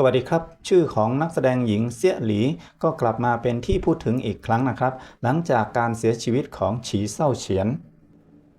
สวัสดีครับ ชื่อของนักแสดงหญิงเสี่ยหลี ก็กลับมาเป็นที่พูดถึงอีกครั้งนะครับ หลังจากการเสียชีวิตของฉีเศร้าเฉียน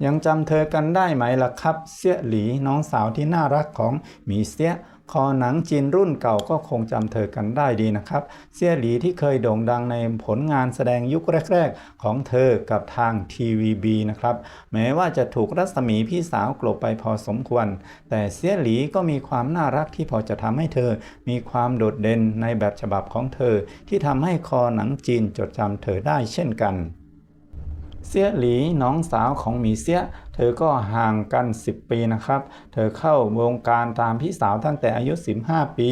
ยังจำเธอกันได้ไหมล่ะครับ เสี่ยหลีน้องสาวที่น่ารักของหมีเสี่ย คอหนังจีนรุ่นเก่าก็คงจำเธอกันได้ดีนะครับเสี่ยหลีที่เคยโด่งดังในผลงานแสดงยุคแรก ๆ ของเธอกับทางทีวีบีนะครับ แม้ว่าจะถูกรัศมีพี่สาวกลบไปพอสมควร แต่เสี่ยหลีก็มีความน่ารักที่พอจะทำให้เธอ มีความโดดเด่นในแบบฉบับของเธอ ที่ทำให้คอหนังจีนจดจำเธอได้เช่นกัน เสียหลีน้องสาวของหมีเสีย เธอก็ห่างกัน 10 ปีนะครับ เธอเข้าวงการตามพี่สาวตั้งแต่อายุ 15 ปี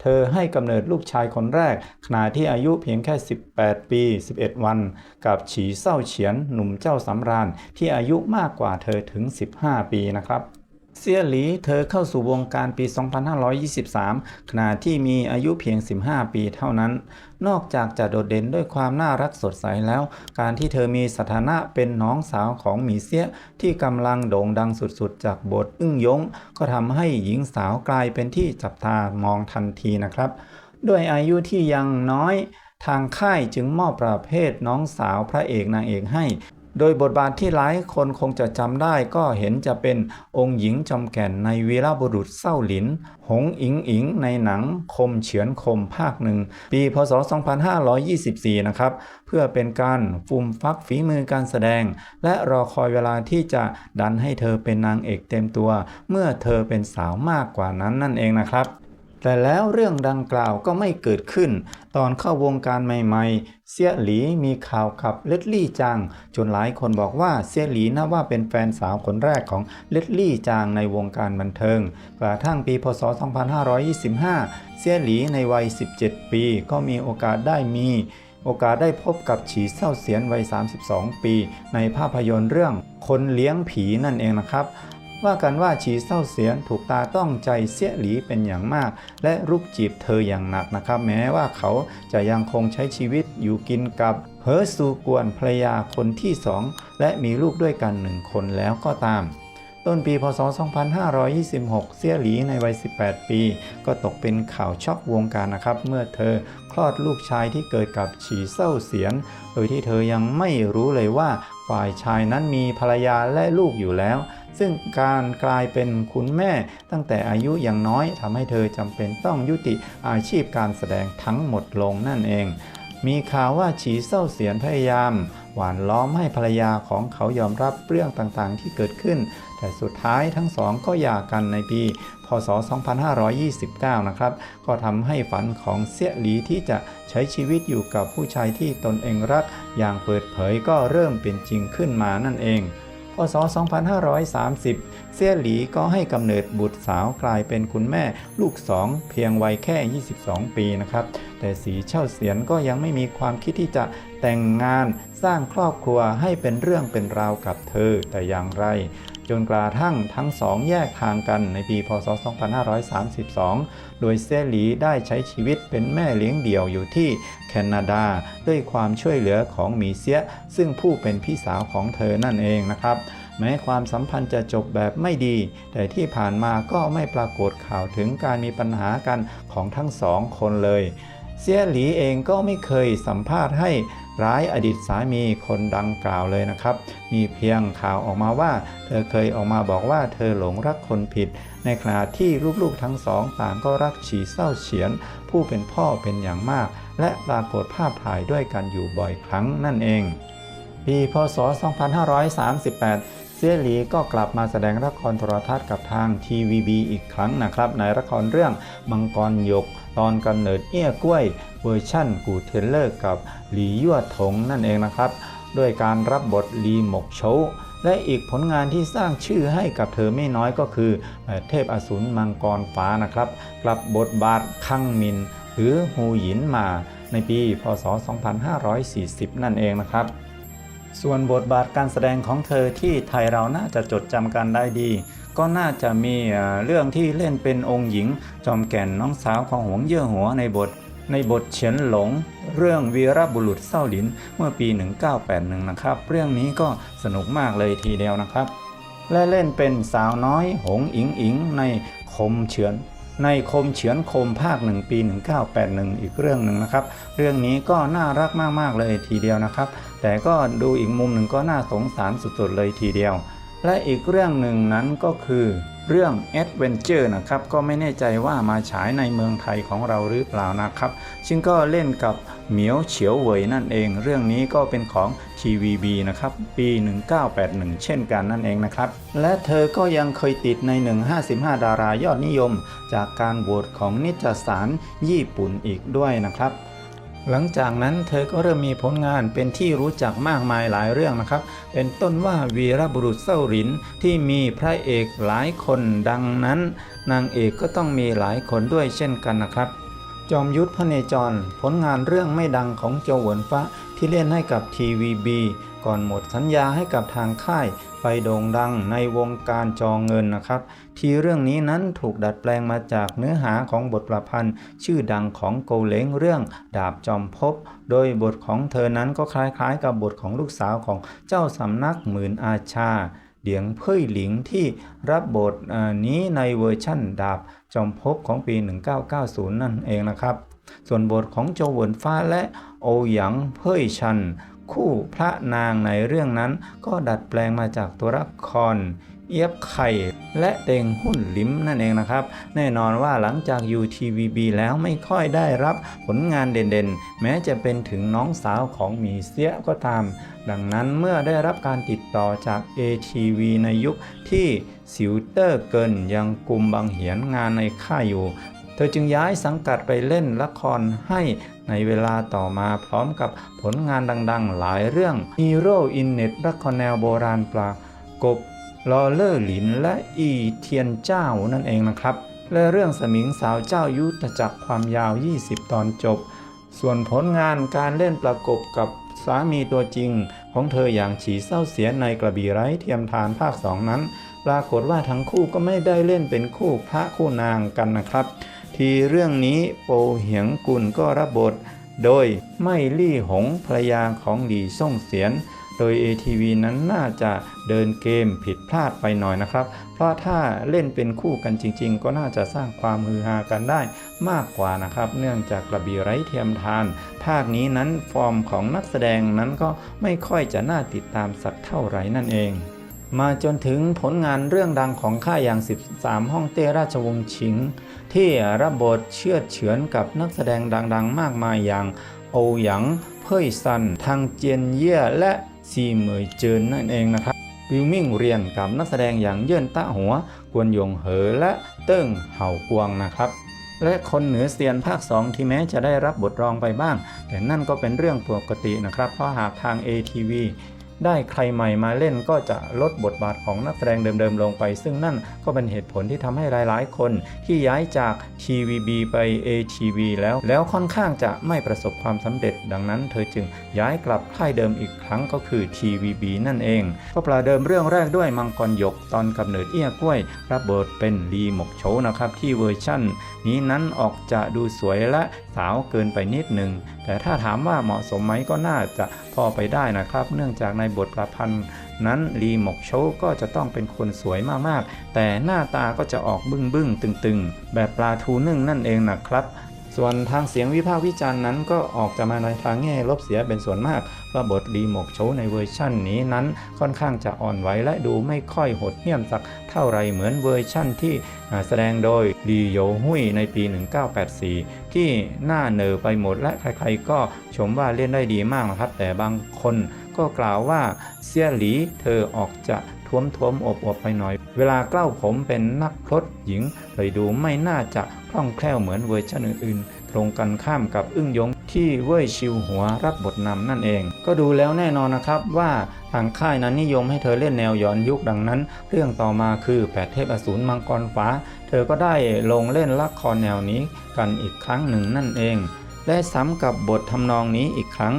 เธอให้กำเนิดลูกชายคนแรก ขณะที่อายุเพียงแค่ 18 ปี 11 วัน กับฉีเศร้าเฉียนหนุ่มเจ้าสำราญที่อายุมากกว่าเธอถึง 15 ปีนะครับ เซียหลีเธอเข้าสู่วงการปี 2523 ขณะที่มีอายุเพียง 15 ปีเท่านั้น นอกจากจะโดดเด่นด้วยความน่ารักสดใสแล้ว การที่เธอมีสถานะเป็นน้องสาวของหมีเซียที่กำลังโด่งดังสุดๆ จากบทอึ้งยง ก็ทำให้หญิงสาวกลายเป็นที่จับตามองทันทีนะครับ ด้วยอายุที่ยังน้อย ทางค่ายจึงมอบประเภทน้องสาวพระเอกนางเอกให้ โดยบทบาทที่หลายคนคงจะจำได้ก็เห็นจะเป็นองค์หญิงจอมแก่นในวีรบุรุษเศร้าหลิน หงอิงอิงในหนังคมเฉือนคมภาคหนึ่ง ปีพศ 2524 นะครับ เพื่อเป็นการฟูมฟักฝีมือการแสดง และรอคอยเวลาที่จะดันให้เธอเป็นนางเอกเต็มตัว เมื่อเธอเป็นสาวมากกว่านั้นนั่นเองนะครับ แต่แล้วเรื่องดังกล่าวก็ไม่เกิดขึ้น ตอนเข้าวงการใหม่ๆ เสี่ยหลีมีข่าวกับเลดลี่จางจนหลายคนบอกว่าเสี่ยหลีน่าว่าเป็นแฟนสาวคนแรกของเลดลี่จางในวงการบันเทิง กระทั่งปีพศ 2525 เสี่ยหลีในวัย 17 ปีก็มีโอกาสได้มีโอกาสได้พบกับฉีเศร้าเสียนวัย 32 ปี ในภาพยนตร์เรื่องคนเลี้ยงผีนั่นเองนะครับ ว่ากันว่าฉีเศร้าเสียนถูกตาต้องใจเสียหลีเป็นอย่างมาก และรุกจีบเธออย่างหนักนะครับ แม้ว่าเขาจะยังคงใช้ชีวิตอยู่กินกับเฮอซูกวนภรรยาคนที่สองและมีลูกด้วยกันหนึ่งคนแล้วก็ตามต้นปีพศ 2526เสี่ยหลีในวัย 18 ปี ก็ตกเป็นข่าวช็อกวงการนะครับ เมื่อเธอคลอดลูกชายที่เกิดกับฉีเศร้าเสียน โดยที่เธอยังไม่รู้เลยว่า ฝ่ายชายนั้นมีภรรยาและลูกอยู่แล้ว ซึ่งการกลายเป็นคุณแม่ตั้งแต่อายุยังน้อยทำให้เธอจำเป็นต้องยุติอาชีพการแสดงทั้งหมดลงนั่นเอง มีข่าวว่าฉีเศร้าเสียนพยายาม หวานล้อมให้ภรรยาของเขายอมรับเรื่องต่างๆ ที่เกิดขึ้น แต่สุดท้ายทั้งสองก็หย่ากันในปี พศ 2529 นะครับ ก็ทำให้ฝันของเสี่ยหลีที่จะใช้ชีวิตอยู่กับผู้ชายที่ตนเองรัก อย่างเปิดเผยก็เริ่มเป็นจริงขึ้นมานั่นเอง พศ 2530 เซี่ยหลีก็ให้กำเนิดบุตรสาวกลายเป็นคุณแม่ลูกสองเพียงวัยแค่ 22 ปีนะครับ แต่สีเช่าเสียนก็ยังไม่มีความคิดที่จะแต่งงานสร้างครอบครัวให้เป็นเรื่องเป็นราวกับเธอแต่อย่างไร จนกระทั่งทั้งสองแยกทางกันในปีพศ 2532 โดยเซหลีได้ใช้ชีวิตเป็นแม่เลี้ยงเดี่ยวอยู่ที่แคนาดา ด้วยความช่วยเหลือของมีเสีย ซึ่งผู้เป็นพี่สาวของเธอนั่นเองนะครับแม้ความสัมพันธ์จะจบแบบไม่ดี แต่ที่ผ่านมาก็ไม่ปรากฏข่าวถึงการมีปัญหากันของทั้งสองคนเลยเสียหลีเองก็ไม่เคยสัมภาษณ์ให้ ร้ายอดีตสามีคนดังกล่าวเลยนะครับ มีเพียงข่าวออกมาว่า เธอเคยออกมาบอกว่าเธอหลงรักคนผิด ในขณะที่ลูกๆทั้งสองต่างก็รักฉีเศร้าเฉียน ผู้เป็นพ่อเป็นอย่างมาก และปรากฏภาพถ่ายด้วยกันอยู่บ่อยครั้งนั่นเอง ปีพศ 2538เซี่ยหลีก็กลับมาแสดงละครโทรทัศน์กับทางทีวีบีอีกครั้งนะครับ ในละครเรื่องมังกรหยก ตอนกำเนิดเอี้ยกล้วยเวอร์ชั่นกูเทเลอร์กับหลียั่วถงนั่นเองนะครับ ด้วยการรับบทลีหมกโชและอีกผลงานที่สร้างชื่อให้กับเธอไม่น้อยก็คือ เทพอสูรมังกรฟ้านะครับ กลับบทบาทคังมิน หรือฮูหยินมาในปี พศ 2540 นั่นเองนะครับ ส่วนบทบาทการแสดงของเธอที่ไทยเราน่าจะจดจำกันได้ดี ก็น่าจะมีเรื่องที่เล่นเป็นองค์หญิง จอมแก่นน้องสาวของหวงเย่อหัวในบทในบทเฉียนหลง เรื่องวีรบุรุษเศร้าหลินเมื่อปี 1981 นะครับ เรื่องนี้ก็สนุกมากเลยทีเดียวนะครับ และเล่นเป็นสาวน้อยหงอิงอิงในคมเฉือน ในคมเฉือนคมภาคหนึ่งปี 1981 อีกเรื่องหนึ่งนะครับ เรื่องนี้ก็น่ารักมากๆเลยทีเดียวนะครับ แต่ก็ดูอีกมุมหนึ่งก็น่าสงสารสุดๆเลยทีเดียว และอีกเรื่องหนึ่งนั้นก็คือ เรื่อง Adventure นะครับก็ไม่แน่ใจว่ามาฉายในเมืองไทยของเราหรือเปล่านะครับ ซึ่งก็เล่นกับเหมียวเฉียวเหวยนั่นเอง เรื่องนี้ก็เป็นของ TVB นะครับปี 1981 เช่นกันนั่นเองนะครับ และเธอก็ยังเคยติดใน 155 ดารายอดนิยม จากการโหวตของนิตยสารญี่ปุ่นอีกด้วยนะครับ หลังจากนั้นเธอก็เริ่มมีผลงานเป็นที่รู้จักมากมายหลายเรื่องนะครับ เป็นต้นว่าวีรบุรุษเส้าหลินที่มีพระเอกหลายคนดังนั้น นางเอกก็ต้องมีหลายคนด้วยเช่นกันนะครับ จอมยุทธพระเนจร ผลงานเรื่องไม่ดังของโจวหวนฟ้าที่เล่นให้กับทีวีบี ก่อนหมดสัญญาให้กับทางค่ายไปโด่งดังในวงการจองเงินนะครับ ทีเรื่องนี้นั้นถูกดัดแปลงมาจากเนื้อหาของบทประพันธ์ ชื่อดังของโกเล้งเรื่องดาบจอมภพโดยบทของเธอนั้นก็คล้ายๆ กับบทของลูกสาวของเจ้าสำนักหมื่นอาชาเดียงเพ่ยหลิงที่รับบทนี้ในเวอร์ชั่นดาบจอมภพของปี 1990 นั่นเองนะครับ ส่วนบทของโจวเหวินฟ้าและโอหยางเพ่ยชัน คู่พระนางในเรื่องนั้น ก็ดัดแปลงมาจากตัวละครเอียบไข่ และเต็งหุ่นลิมนั่นเองนะครับ แน่นอนว่าหลังจาก UTVB แล้วไม่ค่อยได้รับผลงานเด่นๆ แม้จะเป็นถึงน้องสาวของหมีเสียก็ตาม ดังนั้นเมื่อได้รับการติดต่อจาก ATV ในยุคที่สิวเตอร์เกินยังกลุ่มบางเหียนงานในค่ายอยู่ เธอจึงย้ายสังกัดไปเล่นละครให้ ในเวลาต่อมาพร้อมกับผลงานดังๆ หลายเรื่อง Hero in Net ละครแนวโบราณปลากบลอเลอร์หลินและอีเทียนเจ้านั่นเองนะครับ และเรื่องสมิงสาวเจ้ายุทธจักรความยาว 20 ตอนจบ ส่วนผลงานการเล่นประกบกับสามีตัวจริง ของเธออย่างฉีเศร้าเสียในกระบี่ไร้เทียมทานภาคสองนั้น ปรากฏว่าทั้งคู่ก็ไม่ได้เล่นเป็นคู่พระคู่นางกันนะครับ ทีเรื่องนี้โปเหียงกุลก็รับบท โดยไม่ลี่หงภรยาของหลี่ซ่งเสียน โดย ATV นั้นน่าจะเดินเกมผิดพลาดไปหน่อยนะครับ เพราะถ้าเล่นเป็นคู่กันจริง ๆ ก็น่าจะสร้างความฮือฮากันได้มากกว่านะครับ เนื่องจากกระบี่ไร้เทียมทาน ภาคนี้นั้นฟอร์มของนักแสดงนั้นก็ไม่ค่อยจะน่าติดตามสักเท่าไหร่นั่นเอง มาจนถึงผลงานเรื่องดังของค่าอย่าง 13 ห้องเต้ราชวงศ์ชิง ที่รับบทเชื่อเฉือนกับนักแสดงดังๆ มากมายอย่างโอหยางเพ่ยซัน ทางเจียนเย่และซีเหมยเจินนั่นเองนะครับวิวมิ่งเรียนกับนักแสดงอย่างเยื่นต้าหัว กวนยงเหอและเติ้งเห่ากวงนะครับ และคนเหนือเซียนภาค 2 ที่แม้จะได้รับบทรองไปบ้าง แต่นั่นก็เป็นเรื่องปกตินะครับ เพราะหากทาง ATV ได้ใครใหม่มาเล่นก็จะลดบทบาทของนักแสดงเดิมๆลงไป ซึ่งนั่นก็เป็นเหตุผลที่ทำให้หลายๆ คนที่ย้ายจาก TVB ไป ATV แล้ว แล้วค่อนข้างจะไม่ประสบความสำเร็จ ดังนั้นเธอจึงย้ายกลับค่ายเดิมอีกครั้งก็คือ TVB นั่นเอง ก็ประเดิมเรื่องแรกด้วยมังกรหยกตอนกำเนิดเอี้ยกล้วยรับบทเป็นลีหมกโชนะครับที่เวอร์ชั่น นี้นั้นออกจะดูสวยและสาวเกินไปนิดหนึ่งแต่ถ้าถามว่าเหมาะสมไหมก็น่าจะพอไปได้นะครับ เนื่องจากในบทประพันธ์นั้นลีหมกโชก็จะต้องเป็นคนสวยมากๆ แต่หน้าตาก็จะออกบึ้งบึ้งๆตึงๆ แบบปลาทูนึ่งนั่นเองนะครับ ส่วนทางเสียงวิพากษ์วิจารณ์นั้นก็ออกจะมาในทางแง่ลบเสียเป็นส่วนมาก ว่าบทลีหมกโชในเวอร์ชั่นนี้นั้นค่อนข้างจะอ่อนไหวและดูไม่ค่อยหดเหี้ยมสักเท่าไรเหมือนเวอร์ชั่นที่แสดงโดยลีโยหุยในปี 1984 ที่หน้าเหนอไปหมดและใครๆก็ชมว่าเล่นได้ดีมากนะครับ แต่บางคนก็กล่าวว่าเซียหลีเธอออกจะ ท้วมท้วมๆอบอบๆไปหน่อย เวลาเกล้าผมเป็นนักพรตหญิง เลยดูไม่น่าจะคล่องแคล่วเหมือนเวอร์ชันอื่นๆ ตรงกันข้ามกับอึ้งยงที่เว่ยชิวหัวรับบทนำนั่นเอง ก็ดูแล้วแน่นอนนะครับว่าทางค่ายนั้นนิยมให้เธอเล่นแนวย้อนยุคดังนั้น เรื่องต่อมาคือแปดเทพอสูรมังกรฟ้า เธอก็ได้ลงเล่นละครแนวนี้กันอีกครั้งหนึ่งนั่นเอง และซ้ำกับบททำนองนี้อีกครั้ง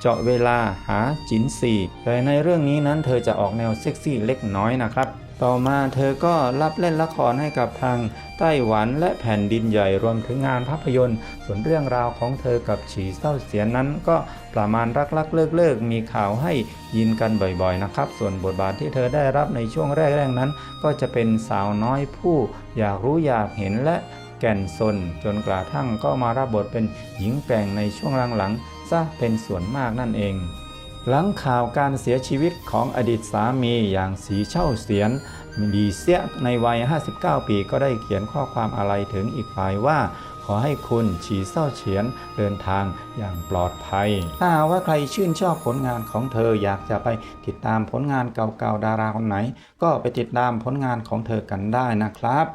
เจาะเวลาหาจินซีแต่ในเรื่องนี้นั้นเธอจะออกแนวเซ็กซี่เล็กน้อยนะครับต่อมาเธอก็รับเล่นละครให้กับทางไต้หวันและแผ่นดินใหญ่รวมถึงงานภาพยนตร์ ส่วนเรื่องราวของเธอกับฉีเศร้าเสียนนั้นก็ประมาณรักรักเลิกเลิกมีข่าวให้ยินกันบ่อยๆนะครับ ส่วนบทบาทที่เธอได้รับในช่วงแรกๆนั้น ก็จะเป็นสาวน้อยผู้ อยากรู้อยากเห็นและแก่นซนจนกระทั่งก็มารับบทเป็นหญิงแกร่งในช่วงหลังๆ ซะเป็นส่วนมากนั่นเอง หลังข่าวการเสียชีวิตของอดีตสามีอย่างสีเช่าเสียนดีเสียในวัย 59 ปีก็ได้เขียนข้อความอะไรถึงอีกฝ่ายว่าขอให้คุณฉีเศร้าเฉียนเดินทางอย่างปลอดภัย ถ้าว่าใครชื่นชอบผลงานของเธออยากจะไปติดตามผลงานเก่าๆดาราคนไหน ก็ไปติดตามผลงานของเธอกันได้นะครับ